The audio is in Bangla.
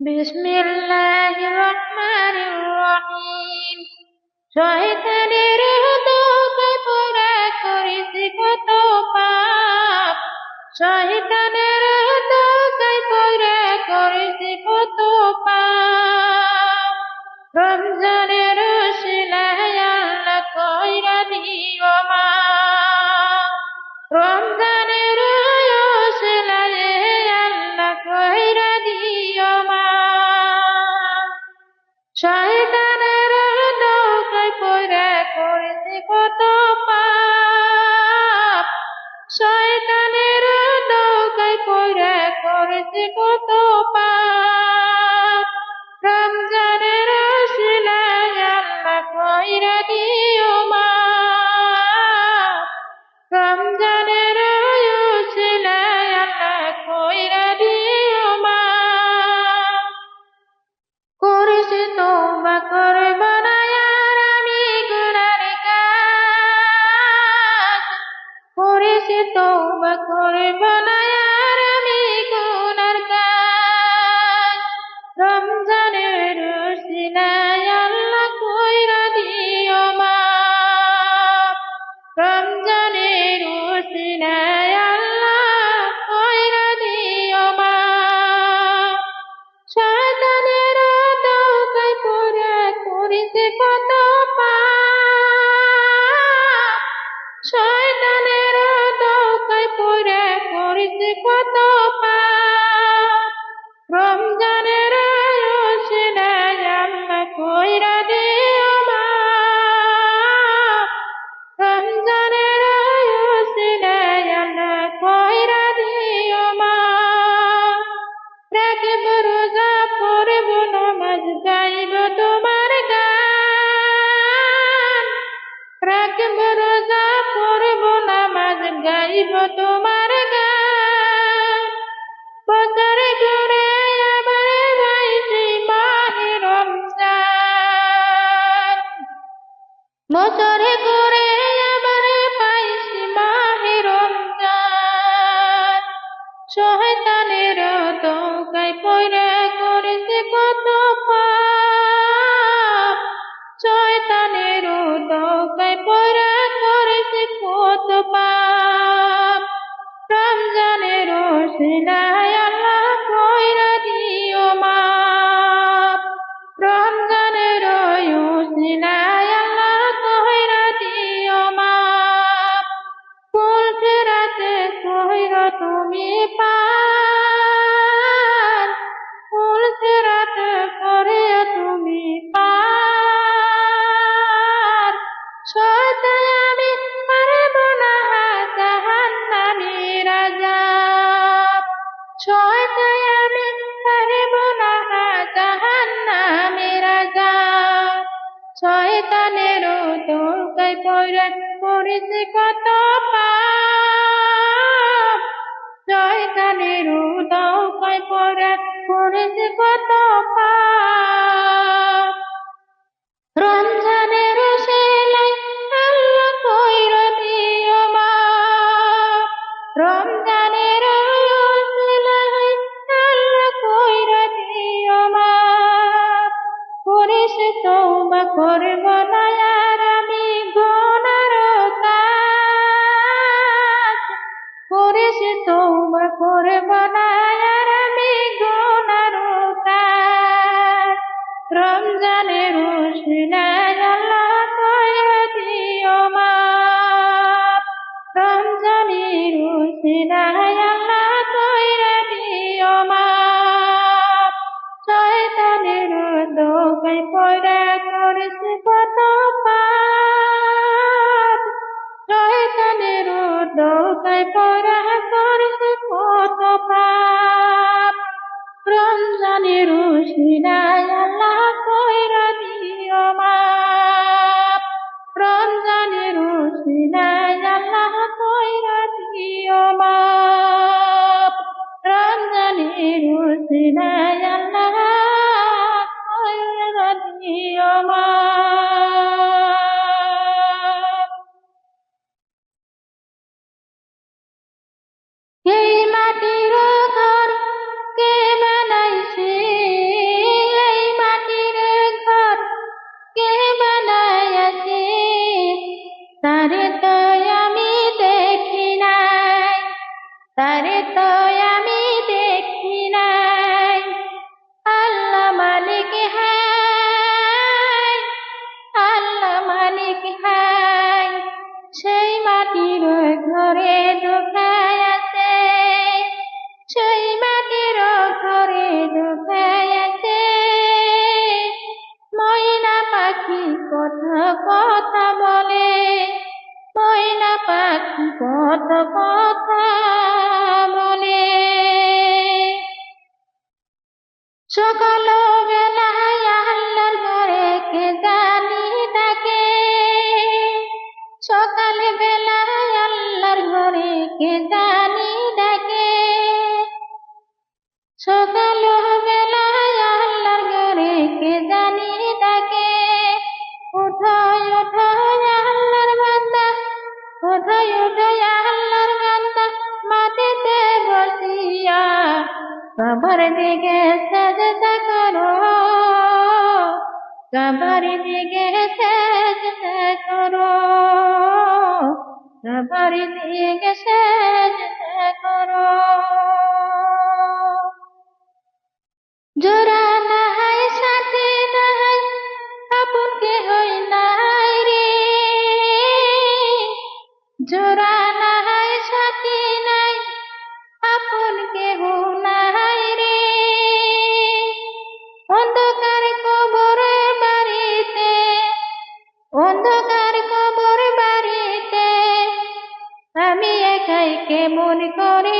বিসমিল্লাহির রহমানির রহিম শয়তানের দোকায় পড়া করেছি কত পাপ। শয়তানের দোকায় পড়া করেছি কত পাপ। রমজানের করেছে কত পাপ। রমজানের শিলায় আল্লাহ কইরা দিও মা। রমজানের শিলায় আল্লাহ কইরা দিও মা। করেছে তোবা করব না আর আমি গুনার কাজ। করেছে তোবা করব না বছরে করে আবার পাইছি মাহে রমজান। শয়তানের দৌকায় পয়রা করেছে কত আমি পারব না জাহান্নামী রাজা। শয়তান আমি পারব না জাহান্নামী রাজা। শয়তানের দৌকায় পড়ে, পড়েছে কত পাপ। পড়ে, পড়েছে কত পাপ। করিস তওবা করব না আর আমি গুনার কাজ। করিস তওবা করব না আর আমি গুনার কাজ। আল্লাহ দিও দোকায় পড়া করেছে কত পাপ? রমজানের উসিলায় আল্লাহ কইরা দিও মাপ। রমজানের উসিলায় আল্লাহ কইরা দিও মাপ। কত কথা বলে সকাল বেলায় আল্লাহর ঘরে কে জানি ডাকে। সকাল বেলায় আল্লাহর ঘরে কে জানি ডাকে। সকাল কবর দিকে সাজদা করো। কবর দিকে সাজদা করো। কবর দিকে সাজদা করো। জোড়া কেমন করে